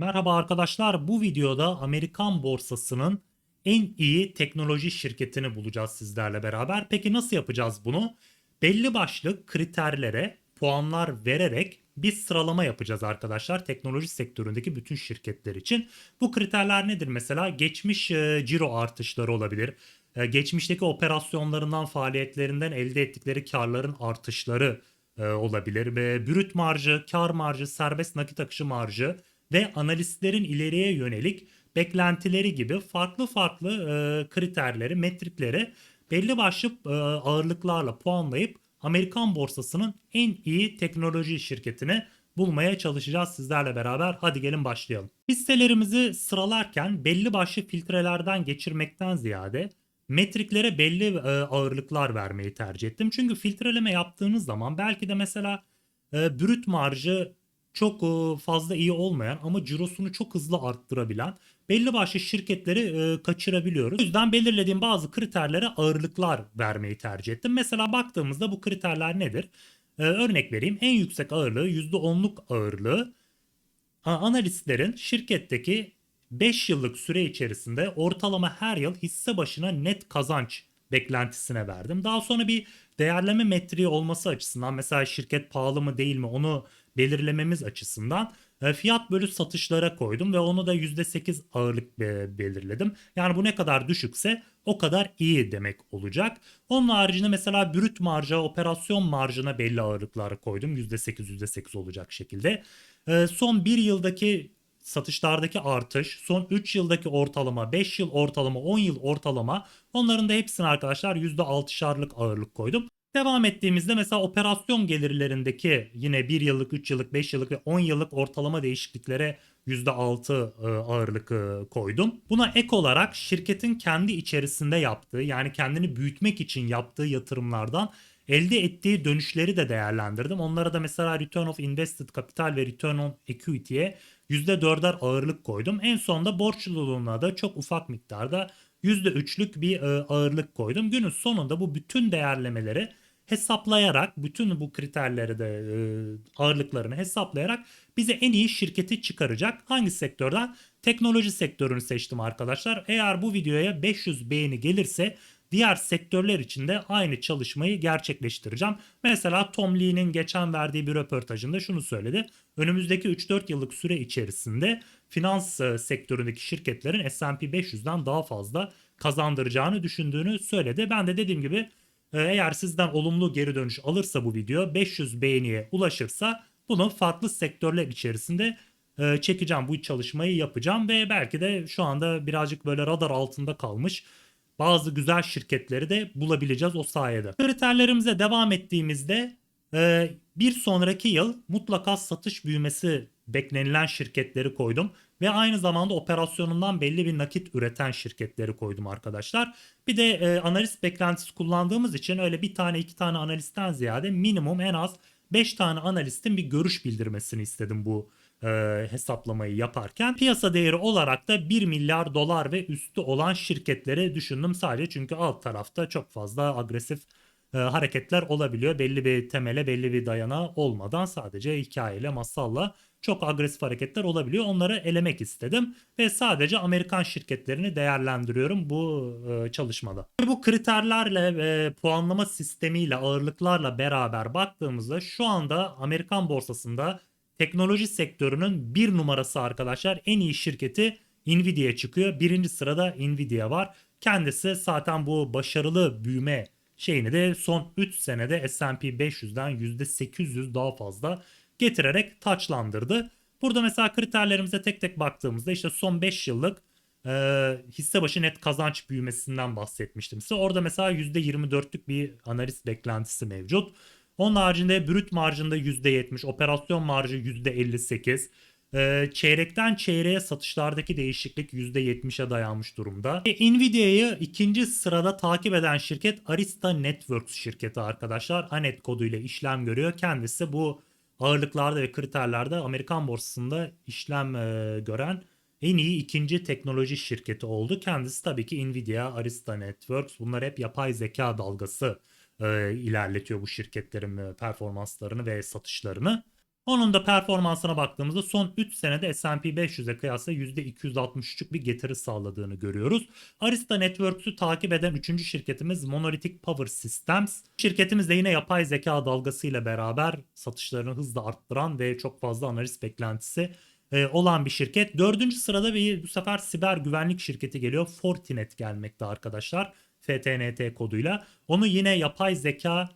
Merhaba arkadaşlar. Bu videoda Amerikan borsasının en iyi teknoloji şirketini bulacağız sizlerle beraber. Peki nasıl yapacağız bunu? Belli başlı kriterlere puanlar vererek bir sıralama yapacağız arkadaşlar teknoloji sektöründeki bütün şirketler için. Bu kriterler nedir mesela? Geçmiş e, ciro artışları olabilir. E, geçmişteki operasyonlarından, faaliyetlerinden elde ettikleri karların artışları e, olabilir ve brüt marjı, kar marjı, serbest nakit akışı marjı ve analistlerin ileriye yönelik beklentileri gibi farklı farklı e, kriterleri, metrikleri belli başlı e, ağırlıklarla puanlayıp Amerikan borsasının en iyi teknoloji şirketini bulmaya çalışacağız sizlerle beraber. Hadi gelin başlayalım. Hisselerimizi sıralarken belli başlı filtrelerden geçirmekten ziyade metriklere belli e, ağırlıklar vermeyi tercih ettim. Çünkü filtreleme yaptığınız zaman belki de mesela e, brüt marjı çok e, fazla iyi olmayan ama cirosunu çok hızlı arttırabilen belli başlı şirketleri e, kaçırabiliyoruz. O yüzden belirlediğim bazı kriterlere ağırlıklar vermeyi tercih ettim. Mesela baktığımızda bu kriterler nedir? E, örnek vereyim. En yüksek ağırlığı %10'luk ağırlığı analistlerin şirketteki 5 yıllık süre içerisinde ortalama her yıl hisse başına net kazanç beklentisine verdim. Daha sonra bir değerleme metriği olması açısından mesela şirket pahalı mı değil mi onu belirlememiz açısından e, fiyat bölü satışlara koydum ve onu da %8 ağırlık be- belirledim. Yani bu ne kadar düşükse o kadar iyi demek olacak. Onun haricinde mesela brüt marja, operasyon marjına belli ağırlıklar koydum. %8 %8 olacak şekilde. E, Son bir yıldaki satışlardaki artış, son 3 yıldaki ortalama, 5 yıl ortalama, 10 yıl ortalama onların da hepsine arkadaşlar %6'şarlık ağırlık koydum. Devam ettiğimizde mesela operasyon gelirlerindeki yine 1 yıllık, 3 yıllık, 5 yıllık ve 10 yıllık ortalama değişikliklere %6 e, ağırlık e, koydum. Buna ek olarak şirketin kendi içerisinde yaptığı yani kendini büyütmek için yaptığı yatırımlardan elde ettiği dönüşleri de değerlendirdim. Onlara da mesela Return of Invested Capital ve Return on Equity'ye %4'er ağırlık koydum. En sonunda borçluluğuna da çok ufak miktarda %3'lük bir e, ağırlık koydum. Günün sonunda bu bütün değerlemeleri hesaplayarak bütün bu kriterleri de e, ağırlıklarını hesaplayarak bize en iyi şirketi çıkaracak. Hangi sektörden? Teknoloji sektörünü seçtim arkadaşlar. Eğer bu videoya 500 beğeni gelirse diğer sektörler için de aynı çalışmayı gerçekleştireceğim. Mesela Tom Lee'nin geçen verdiği bir röportajında şunu söyledi. Önümüzdeki 3-4 yıllık süre içerisinde finans e, sektöründeki şirketlerin S&P 500'den daha fazla kazandıracağını düşündüğünü söyledi. Ben de dediğim gibi eğer sizden olumlu geri dönüş alırsa bu video 500 beğeniye ulaşırsa bunu farklı sektörler içerisinde e, çekeceğim. Bu çalışmayı yapacağım ve belki de şu anda birazcık böyle radar altında kalmış bazı güzel şirketleri de bulabileceğiz o sayede. Kriterlerimize devam ettiğimizde e, bir sonraki yıl mutlaka satış büyümesi beklenilen şirketleri koydum. Ve aynı zamanda operasyonundan belli bir nakit üreten şirketleri koydum arkadaşlar. Bir de e, analist beklentisi kullandığımız için öyle bir tane iki tane analistten ziyade minimum en az 5 tane analistin bir görüş bildirmesini istedim bu e, hesaplamayı yaparken. Piyasa değeri olarak da 1 milyar dolar ve üstü olan şirketleri düşündüm sadece çünkü alt tarafta çok fazla agresif e, hareketler olabiliyor. Belli bir temele, belli bir dayanağı olmadan sadece hikayeyle, masalla çok agresif hareketler olabiliyor. Onları elemek istedim ve sadece Amerikan şirketlerini değerlendiriyorum bu e, çalışmada. Bu kriterlerle ve puanlama sistemiyle, ağırlıklarla beraber baktığımızda şu anda Amerikan borsasında teknoloji sektörünün bir numarası arkadaşlar en iyi şirketi Nvidia çıkıyor. Birinci sırada Nvidia var. Kendisi zaten bu başarılı büyüme şeyini de son 3 senede S&P 500'den %800 daha fazla getirerek taçlandırdı. Burada mesela kriterlerimize tek tek baktığımızda işte son 5 yıllık e, hisse başı net kazanç büyümesinden bahsetmiştim size. Orada mesela %24'lük bir analiz beklentisi mevcut. Onun haricinde brüt marjında %70, operasyon marjı %58, ee, çeyrekten çeyreğe satışlardaki değişiklik %70'e dayanmış durumda. E, Nvidia'yı ikinci sırada takip eden şirket Arista Networks şirketi arkadaşlar. ANET koduyla işlem görüyor. Kendisi bu ağırlıklarda ve kriterlerde Amerikan borsasında işlem e, gören en iyi ikinci teknoloji şirketi oldu. Kendisi tabii ki Nvidia, Arista Networks bunlar hep yapay zeka dalgası e, ilerletiyor bu şirketlerin e, performanslarını ve satışlarını. Onun da performansına baktığımızda son 3 senede S&P 500'e kıyasla %263'lük bir getiri sağladığını görüyoruz. Arista Networks'ü takip eden 3. şirketimiz Monolithic Power Systems. Şirketimiz de yine yapay zeka dalgasıyla beraber satışlarını hızla arttıran ve çok fazla analiz beklentisi e, olan bir şirket. Dördüncü sırada bir bu sefer siber güvenlik şirketi geliyor. Fortinet gelmekte arkadaşlar. FTNT koduyla. Onu yine yapay zeka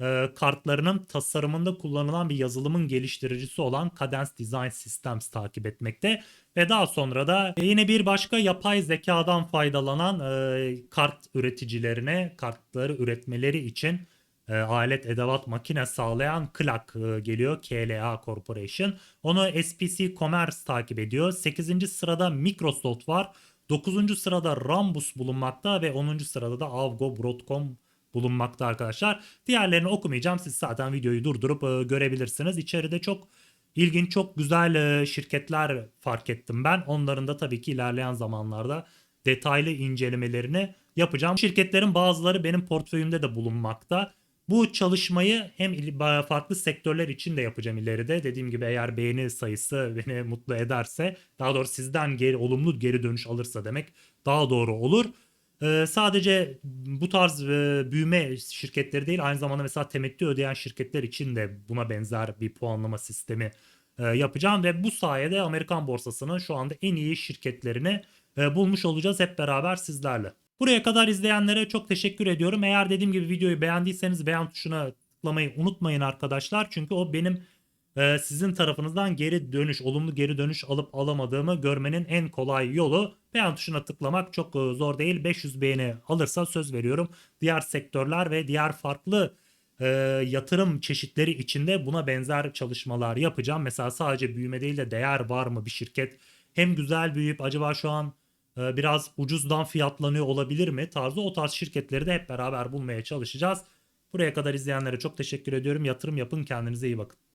e, kartlarının tasarımında kullanılan bir yazılımın geliştiricisi olan Cadence Design Systems takip etmekte. Ve daha sonra da yine bir başka yapay zekadan faydalanan e, kart üreticilerine kartları üretmeleri için e, alet edevat makine sağlayan KLAK e, geliyor. KLA Corporation. Onu SPC Commerce takip ediyor. 8. sırada Microsoft var. 9. sırada Rambus bulunmakta ve 10. sırada da Avgo Broadcom bulunmakta arkadaşlar. Diğerlerini okumayacağım. Siz zaten videoyu durdurup e, görebilirsiniz. İçeride çok ilginç, çok güzel e, şirketler fark ettim ben. Onların da tabii ki ilerleyen zamanlarda detaylı incelemelerini yapacağım. Şirketlerin bazıları benim portföyümde de bulunmakta. Bu çalışmayı hem farklı sektörler için de yapacağım ileride. Dediğim gibi eğer beğeni sayısı beni mutlu ederse, daha doğrusu sizden geri olumlu geri dönüş alırsa demek daha doğru olur. Ee, sadece bu tarz e, büyüme şirketleri değil aynı zamanda mesela temettü ödeyen şirketler için de buna benzer bir puanlama sistemi e, yapacağım ve bu sayede Amerikan borsasının şu anda en iyi şirketlerini e, bulmuş olacağız hep beraber sizlerle. Buraya kadar izleyenlere çok teşekkür ediyorum. Eğer dediğim gibi videoyu beğendiyseniz beğen tuşuna tıklamayı unutmayın arkadaşlar. Çünkü o benim e, sizin tarafınızdan geri dönüş, olumlu geri dönüş alıp alamadığımı görmenin en kolay yolu. Beğen tuşuna tıklamak çok e, zor değil. 500 beğeni alırsa söz veriyorum. Diğer sektörler ve diğer farklı e, yatırım çeşitleri içinde buna benzer çalışmalar yapacağım. Mesela sadece büyüme değil de değer var mı bir şirket hem güzel büyüyüp acaba şu an e, biraz ucuzdan fiyatlanıyor olabilir mi tarzı o tarz şirketleri de hep beraber bulmaya çalışacağız. Buraya kadar izleyenlere çok teşekkür ediyorum. Yatırım yapın kendinize iyi bakın.